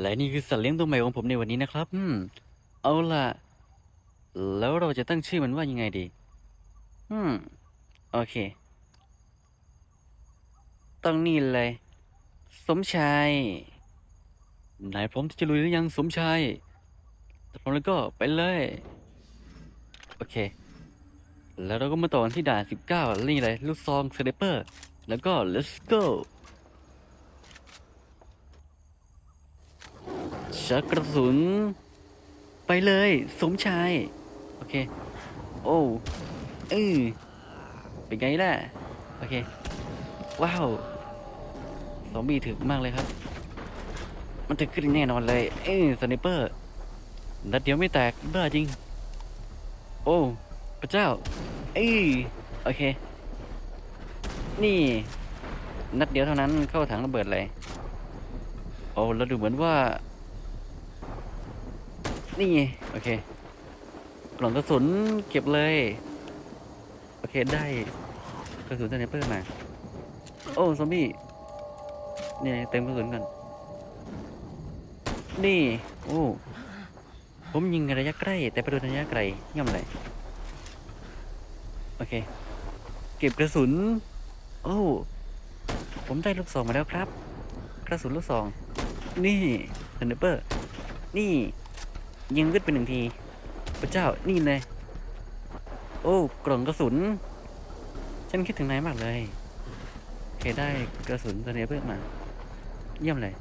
และนี่คือสัตว์เลี้ยงตัวใหม่ของผมในวันนี้นะครับ อืม เอาล่ะ แล้วเราจะตั้งชื่อมันว่ายังไงดี อืม โอเค ต้องนี่เลย สมชาย นายพร้อมที่จะลุยหรือยังสมชายถ้าพร้อมแล้วก็ไปเลย โอเค แล้วเราก็มาต่อกันที่ด่านสิบเก้านี่เลย ลูกซองสไนเปอร์ แล้วก็ let's go ชักกระสุน ไปเลย สมชาย โอเค โอ้เออเป็นไงล่ะ โอเค ว้าวซอมบี้ถึกมากเลยครับ มันถึกขึ้นแน่นอนเลย เออสไนเปอร์นัดเดียวไม่แตกบ้าจริง โอ้พระเจ้า เอ้โอเค นี่ นัดเดียวเท่านั้นเข้าถังระเบิดเลย โอ้แล้วดูเหมือนว่า นี่ไงโอเคกล่องกระสุนเก็บเลย โอเคได้กระสุนสไนเปอร์มาโอ้ซอมบี้เนี่ยเต็มกระสุนก่อนนี่โอ้ผมยิงระยะใกล้ แต่ไปโดนระยะไกลย่ำเลยโอเค เก็บกระสุน โอ้ผมได้ลูกซองมาแล้วครับ กระสุนลูกซอง นี่สไนเปอร์ นี่ ยิงขึ้นไปหนึ่งที พระเจ้านี่เลย โอ้กล่องกระสุน ฉันคิดถึงนายมากเลยเคได้กระสุนสไนเปอร์มา เยี่ยมเลย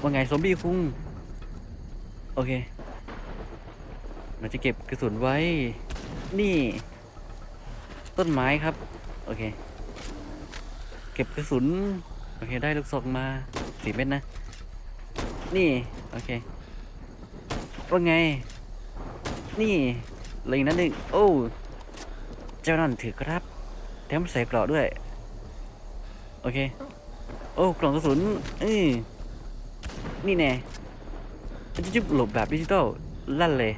ว่าไงซอมบี้คุงโอเคเราจะเก็บกระสุนไว้ นี่ ต้นไม้ครับ โอเค เก็บกระสุน โอเค ได้ลูกซองมาสี่เม็ดนะ นี่ โอเค ว่าไง นี่เหลยนั้นหนึ่งโอ้ เจ้านั่นถือครับ แถมใส่กราะด้วย โอเค โอ้ กล่องกระสุนเออนี่แน่จะจุบหลบแบบดิจิตอลลั่นเลย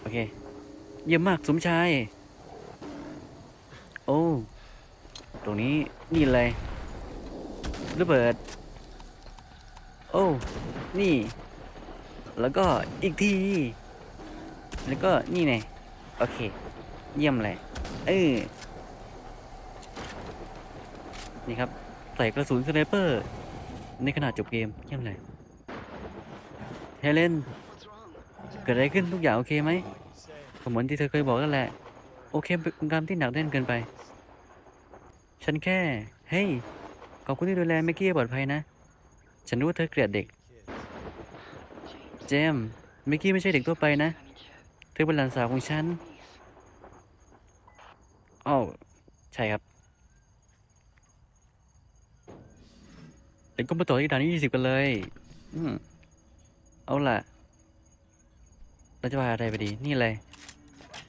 โอเค เยี่ยมมากสมชาย โอ้ ตรงนี้นี่เลยระเบิด อ้นี่ แล้วก็อีกที แล้วก็นี่ไงโอเค เยี่ยมเลยเออนี่ครับ ใส่กระสุนสไนเปอร์ ในขณะจบเกม เยี่ยมเลยเฮเลนเกิดอะไรขึ้นทุกอย่างโอเคไหมเหมือนที่เธอเคยบอกนั่นแหละ โอเคเป็นการที่หนักแน่นเกินไป ฉันแค่ เฮ้ย ขอบคุณที่ดูแลเมกกี้ให้ปลอดภัยนะ ฉันรู้ว่าเธอเกลียดเด็ก เจมส์เมกกี้ไม่ใช่เด็กทั่วไปนะ เธอเป็นหลานสาวของฉันอ้าวใช่ครับเด็กก็มาต่อที่ด่านที่ยี่สิบกันเลย อืมเอาล่ะ เราจะว่าอะไรไปดี นี่เลย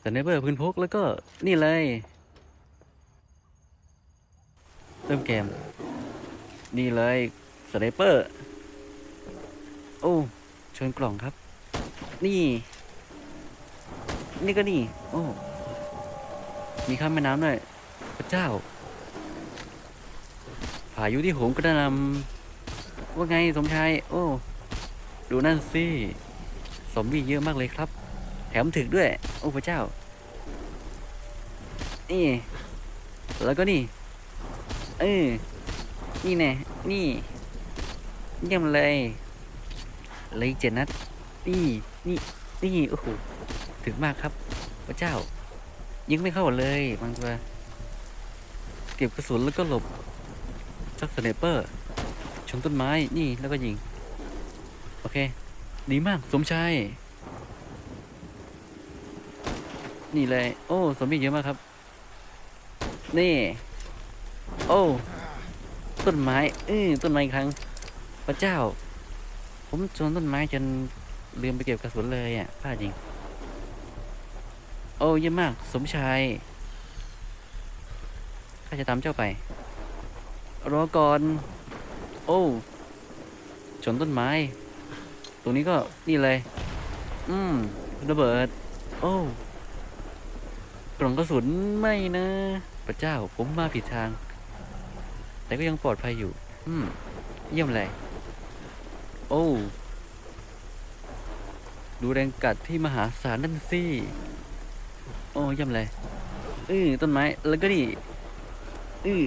สไนเปอร์พื้นพกแล้วก็นี่เลย เริ่มเกม นี่เลย สไนเปอร์ โอ้ชนกล่องครับ นี่ นี่ก็นี่ โอ้มีข้ามแม่น้ำด้วยพระเจ้า พายุที่โหมกระนำว่าไงสมชาย โอ้ ดูนั่นสิซอมบี้เยอะมากเลยครับ แถมถึกด้วย โอ้พระเจ้า นี่ แล้วก็นี่ เออ นี่แน่นี่ เยี่ยมเลย เลยเจนัดนี่นี่นี่โอ้โหถึงมากครับพระเจ้า ยิงไม่เข้าเลยบางตัวเก็บกระสุนแล้วก็หลบจักสไนเปอร์ชนต้นไม้นี่แล้วก็ยิง โอเค ดีมากสมชายนี่เลย โอ้สมบี้เยอะมากครับ นี่ โอ้ ต้นไม้เออต้นไม้อีกครั้ง พระเจ้า ผมชนต้นไม้จนลืมไปเก็บกระสุนเลยอะพลาดจริง โอ้เยี่ยมมาก สมชายข้าจะตามเจ้าไป รอก่อน โอ้ชนต้นไม้ ตรงนี้ก็นี่เลย อืมระเบิด โอ้กล่องกระสุนไม่นะ พระเจ้าผมมาผิดทาง แต่ก็ยังปลอดภัยอยู่ อืม เยี่ยมเลย โอ้ ดูแรงกัดที่มหาศาลนั่นสิ โอ้ยี่ยมเอือต้นไม้ แล้วก็นี่อือ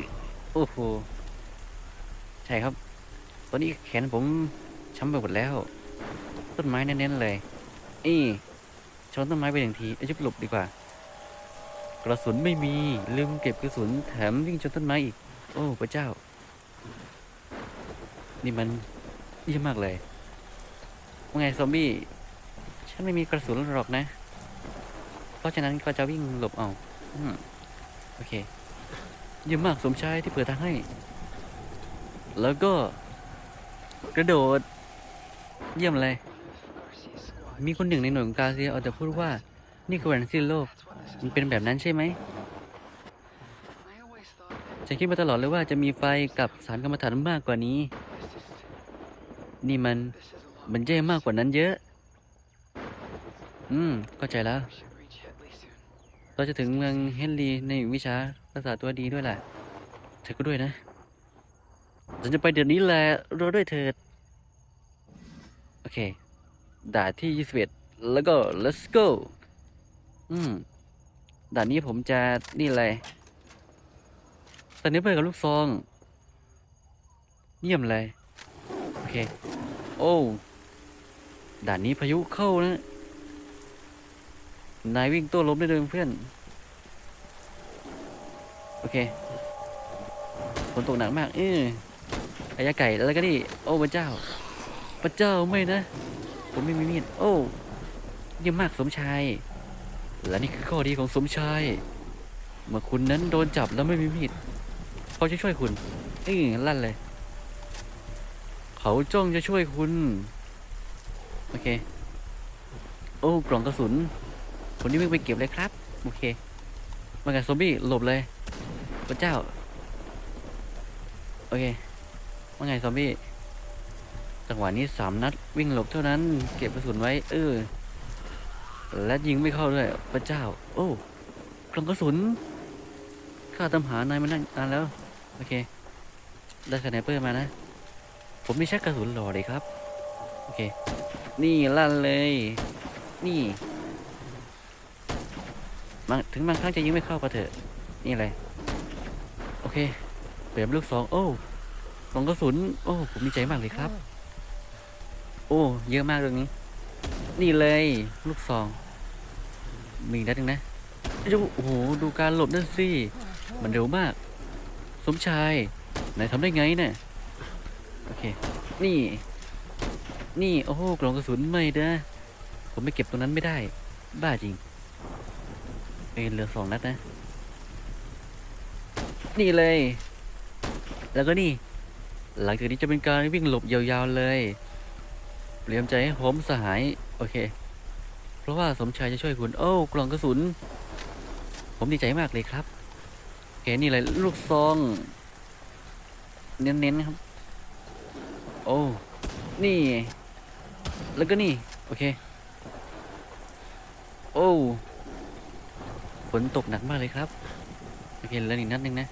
โอ้โห ใช่ครับ ตอนนี้แขนผมช้ำไปหมดแล้ว ต้นไม้เน้นๆเลยอีชนต้นไม้ไปหนึ่งทีเอาชุบหลบดีกว่า กระสุนไม่มี ลืมเก็บกระสุนแถมวิ่งชนต้นไม้อีก โอ้พระเจ้า นี่มัน เยี่ยมมากเลยว่าไงซอมบี้ ฉันไม่มีกระสุนหรอกนะ เพราะฉะนั้นก็จะวิ่งหลบเอาอโอเค เยี่ยมมากสมชายที่เปิดทางให้ แล้วก็ กระโดด เยี่ยมเลย มีคนหนึ่งในหน่วยของกาเซียเอาแต่พูดว่า นี่คือแหวนสิ้นโลก มันเป็นแบบนั้นใช่ไหมฉันคิดมาตลอดเลยว่าจะมีไฟกับสารกรรมฐานมากกว่านี้ นี่มันมันแย่มากกว่านั้นเยอะ อืมเข้าใจแล้ว เราจะถึงเมืองเฮนรีในวิชาภาษาตัวดีด้วยแหละ เธอก็ด้วยนะฉันจะไปเดี๋ยวนี้แหละรอด้วยเถิด โอเค ด่านที่ 21 แล้วก็ let's go อืม ด่านนี้ผมจะนี่เลยสนิเปอร์กับลูกซอง เยี่ยมเลย เค โอ้ด่านนี้พายุเข้านะนายวิ่งตัวล้มได้เลยเพื่อน โอเคฝนตกหนักมาก เอออายะไก่แล้วก็นี่ โอ้พระเจ้า พระเจ้าไม่นะ ผมไม่มีมีด โอ้เยี่ยมมากสมชาย และนี่คือข้อดีของสมชาย เมื่อคุณนั้นโดนจับแล้วไม่มีมีดเขาจะช่วยคุณเอ้ยลั่นเลย เขาจ้องจะช่วยคุณ โอเค โอ้กล่องกระสุนคนนี้วิ่งไปเก็บเลยครับ โอเคมาไงซอมบี้หลบเลยพระเจ้า โอเคว่าไงซอมบี้จังหวะนี้สามนัดวิ่งหลบเท่านั้น เก็บกระสุนไว้เออและยิงไม่เข้าด้วยพระเจ้า โอ้กล่องกระสุนข้าตามหานายมานั่งนานแล้ว โอเค ได้สไนเปอร์มานะ ผมไม่ใช่กระสุนหล่อเลยครับ โอเค นี่ลั่นเลย นี่บางถึงบางครั้งจะยิงไม่เข้าก็เถอะ นี่อะไร โอเคเปลี่ยนลูกสอง โอ้กล่องกระสุน โอ้ ผมดีใจมากเลยครับ โอ้ เยอะมากเรื่องนี้ นี่เลย ลูกซอง มีนัดหนึ่งนะดูโอ้โห ดูการหลบนั่นสิ มันเร็วมาก สมชาย นายทำได้ไงเนี่ย โอเค นี่ นี่ โอ้โหกล่องกระสุนไม่นะผมไม่เก็บตรงนั้นไม่ได้ บ้าจริง เป็นเหลือสองนัดนะ นี่เลย แล้วก็นี่ หลังจากนี้จะเป็นการวิ่งหลบยาวๆเลยเตรียมใจให้พร้อมสหาย โอเค เพราะว่าสมชายจะช่วยคุณ โอ้กล่องกระสุน ผมดีใจมากเลยครับโอเคนี่เลยลูกซอง เน้นๆครับ อ้นี่ แล้วก็นี่ โอเค โอ้ฝนตกหนักมากเลยครับ โอเคแล้วอีกนัดหนึ่งนะ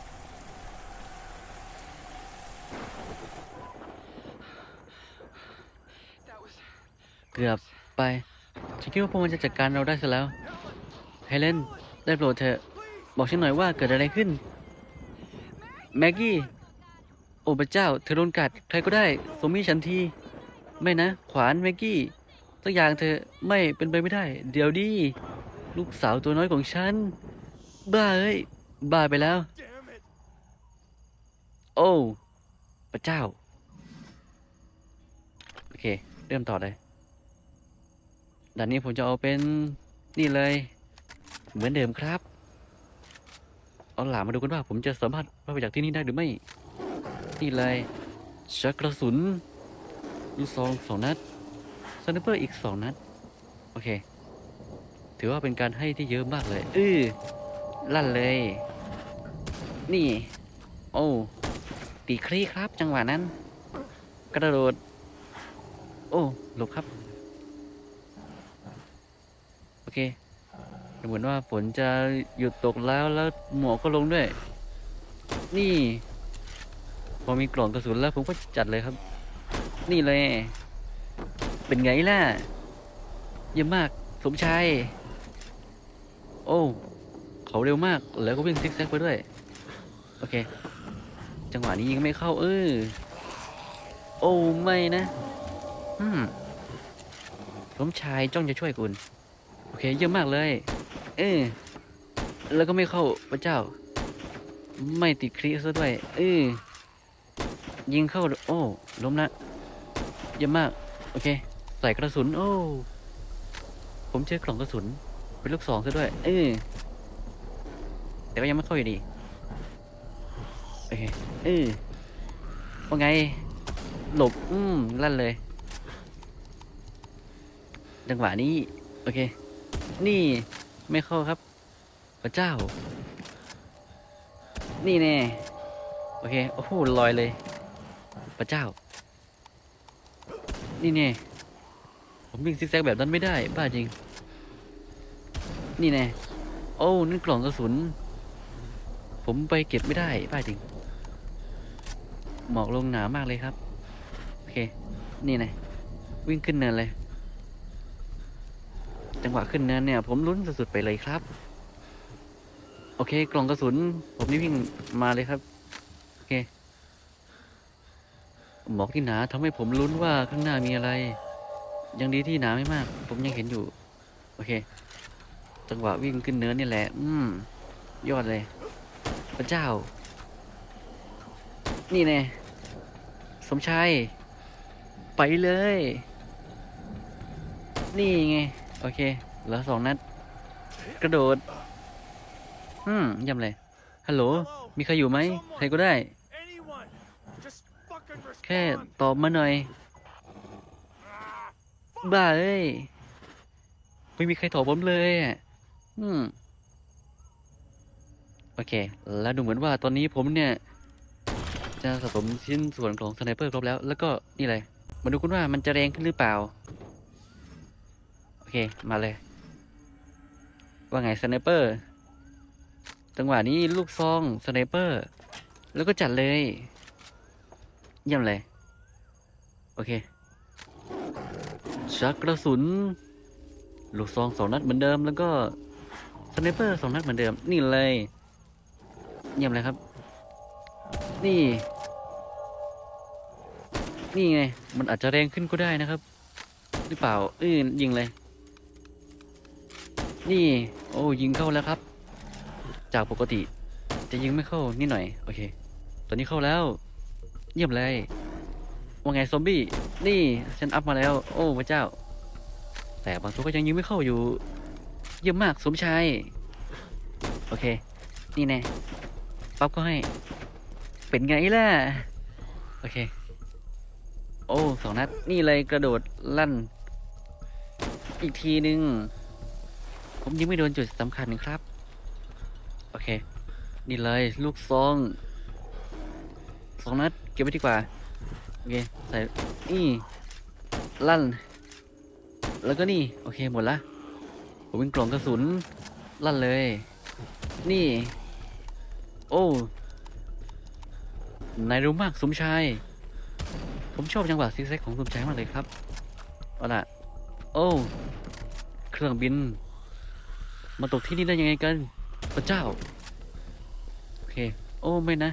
เกือบไป ฉันคิดว่าพวกมันจะจัดการเราได้ซะแล้ว เฮเลน ได้โปรดเถอะ บอกฉันหน่อยว่าเกิดอะไรขึ้น แม็กกี้ อ้พระเจ้า เธอโดนกัด ใครก็ได้สมมีฉันที ไม่นะ ขวานแม็กกี้สักอย่างเธอไม่เป็นไปไม่ได้ เดี๋ยวดิลูกสาวตัวน้อยของฉัน บ้าเอ้ย บ้าไปแล้ว โอ้พระเจ้า โอเค เริ่มต่อเลยด่านนี้ผมจะเอาเป็นนี่เลย เหมือนเดิมครับ เอาหลามาดูกันว่า ผมจะสามารถพาไปจากที่นี่ได้หรือไม่ นี่เลยชักกระสุนลูกซองสองนัดสไนเปอร์อีกสองนัด โอเค ถือว่าเป็นการให้ที่เยอะมากเลย อื้อ ลั่นเลย นี่ โอ้ ตีคลี่ครับจังหวะนั้น กระโดด โอ้ หลบครับ โอเคดูเหมือนว่าฝนจะหยุดตกแล้วแล้วหมอกก็ลงด้วย นี่ อมีกล่องกระสุนแล้วผมก็จัดเลยครับ นี่เลย เป็นไงล่ะ เยี่ยมมาก สมชาย โอ้เขาเร็วมาก แล้วก็วิ่งซิกแซกไปด้วย โอเค จังหวะนี้ยิงไม่เข้า เออ โอ้ไม่นะ อืม สมชายจ้องจะช่วยคุณ โอเค เยี่ยมมากเลย เออ แล้วก็ไม่เข้าพระเจ้า ไม่ติดคลิซะด้วย เออ ยิงเข้า โอ้ล้มละเยี่ยมมาก โอเค ใส่กระสุน โอ้ ผมเจอกล่องกระสุน เป็นลูกสองซะด้วย เออแต่ก็ยังไม่เข้าอยู่ดี โอเค เออว่าไง หลบ อืมลั่นเลย จังหวะนี้ โอเค นี่ไม่เข้าครับ พระเจ้า นี่แน่ โอเค โอ้โหลอยเลย พระเจ้า นี่แน่ผมวิ่งซิกแซกแบบนั้นไม่ได้ บ้าจริง นี่แน่โอ้นั่นกล่องกระสุน ผมไปเก็บไม่ได้ บ้าจริง หมอกลงหนามากเลยครับ โอเค นี่แน่วิ่งขึ้นเนินเลย จังหวะขึ้นเนินเนี่ย ผมลุ้นสุดๆไปเลยครับ โอเค กล่องกระสุน ผมนี่วิ่งมาเลยครับ โอเค หมอกที่หนาทำให้ผมลุ้นว่าข้างหน้ามีอะไร ยังดีที่หนาไม่มาก ผมยังเห็นอยู่ โอเค จังหวะวิ่งขึ้นเนินนี่แหละ อืม ยอดเลย พระเจ้า นี่แน่สมชาย ไปเลย นี่ไง โอเคเหลือสองนัด กระโดด อืมเยี่ยมเลยฮัลโหล มีใครอยู่ไหม ใครก็ได้ แค่ตอบมาหน่อย บ้าเอ้ย ไม่มีใครตอบผมเลยอะอืมโอเค แล้วดูเหมือนว่าตอนนี้ผมเนี่ย จะสะสมชิ้นส่วนของสไนเปอร์ครบแล้ว แล้วก็นี่เลย มาดูกันว่ามันจะแรงขึ้นหรือเปล่า โอเค มาเลย ว่าไงสไนเปอร์ จังหวะนี้ลูกซองสไนเปอร์ แล้วก็จัดเลย เยี่ยมเลย โอเค ชักกระสุน ลูกซองสองนัดเหมือนเดิม แล้วก็สไนเปอร์สองนัดเหมือนเดิม นี่เลย เยี่ยมเลยครับ นี่ นี่ไง มันอาจจะแรงขึ้นก็ได้นะครับ หรือเปล่าเอ้ยยิงเลย นี่ โอ้ยิงเข้าแล้วครับ จากปกติจะยิงไม่เข้านิดหน่อย โอเค ตอนนี้เข้าแล้ว เยี่ยมเลย ว่าไงซอมบี้ นี่ฉันอัพมาแล้ว โอ้พระเจ้า แต่บางตัวก็ยังยิงไม่เข้าอยู่ เยี่ยมมากสมชาย โอเค นี่แน่ปั๊บก็ให้ เป็นไงล่ะ โอเค โอ้สองนัด นี่เลยกระโดดลั่น อีกทีหนึ่งผมยิงไม่โดนจุดสำคัญครับ โอเค นี่เลยลูกซองสองนัด ก็บไว้ดีกว่า โอเค ใส่ นี่ ลั่น แล้วก็นี่ โอเคหมดละผมเป็นกล่องกระสุน ลั่นเลย นี่ โอ้นายรู้มากสมชาย ผมชอบจังหวะซิกแซกของสมชายมากเลยครับเอาล่ะ โอ้ เครื่องบิน มาตกที่นี่ได้ยังไงกัน พระเจ้า โอเค โอ้ ไม่นะ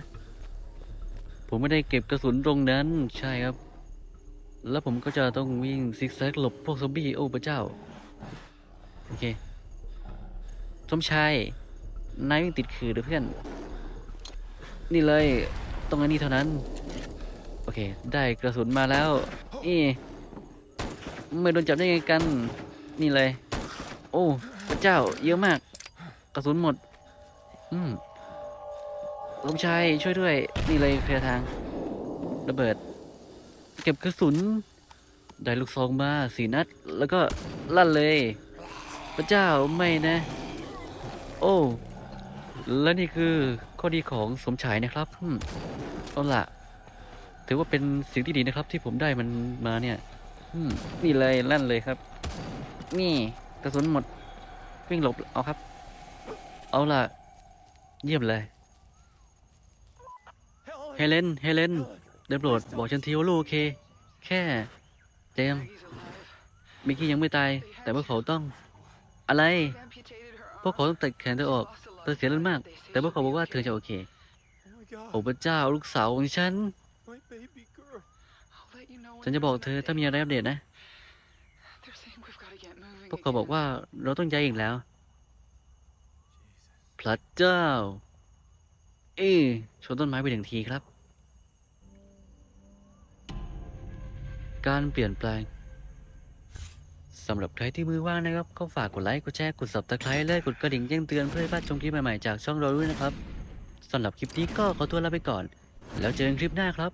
ผมไม่ได้เก็บกระสุนตรงนั้นใช่ครับ แล้วผมก็จะต้องวิ่งซิกแซกหลบพวกซอมบี้โอ้พระเจ้า โอเคสมชายนายวิ่งติดคือเด้อเพื่อน นี่เลยต้องอันนี้เท่านั้น โอเค ได้กระสุนมาแล้วอีไม่โดนจับได้ไงกัน นี่เลย โอ้ พระเจ้า เยอะมาก กระสุนหมด อืม สมชายช่วยด้วย นี่เลยเคลียร์ทาง ระเบิด เก็บกระสุน ได้ลูกซองมาสี่นัด แล้วก็ลั่นเลย พระเจ้าไม่นะ โอ้ และนี่คือข้อดีของสมชายนะครับเอาล่ะ ถือว่าเป็นสิ่งที่ดีนะครับ ที่ผมได้มันมาเนี่ยนี่เลยลั่นเลยครับ นี่กระสุนหมดวิ่งหลบเอาครับ เอาล่ะ เยี่ยมเลย เฮเลน เฮเลน ได้โปรดบอกฉันทีว่าลูกโอเค แค่เจมส์มิกกี้ยังไม่ตาย แต่พวกเขาต้อง อะไร พวกเขาต้องตัดแขนเธอออก เธอเสียเลือดมาก แต่พวกเขาบอกว่าเธอจะโอเค โอ้พระเจ้าลูกสาวของฉัน ฉันจะบอกเธอถ้ามีอะไรอัปเดตนะ พวกเขาบอกว่าเราต้องย้ายอีกแล้ว พระเจ้า เอ้ชนต้นไม้ไปหนึ่งทีครับ การเปลี่ยนแปลงสำหรับใครที่มือว่างนะครับ ก็ฝากกดไลค์ กดแชร์ กดสับตะไคร้และกดกระดิ่งแจ้งเตือนเพื่อให้พลาดชมคลิปใหม่ๆจากช่องเราด้วยนะครับสำหรับคลิปนี้ก็ขอตัวลาไปก่อน แล้วเจอกันคลิปหน้าครับ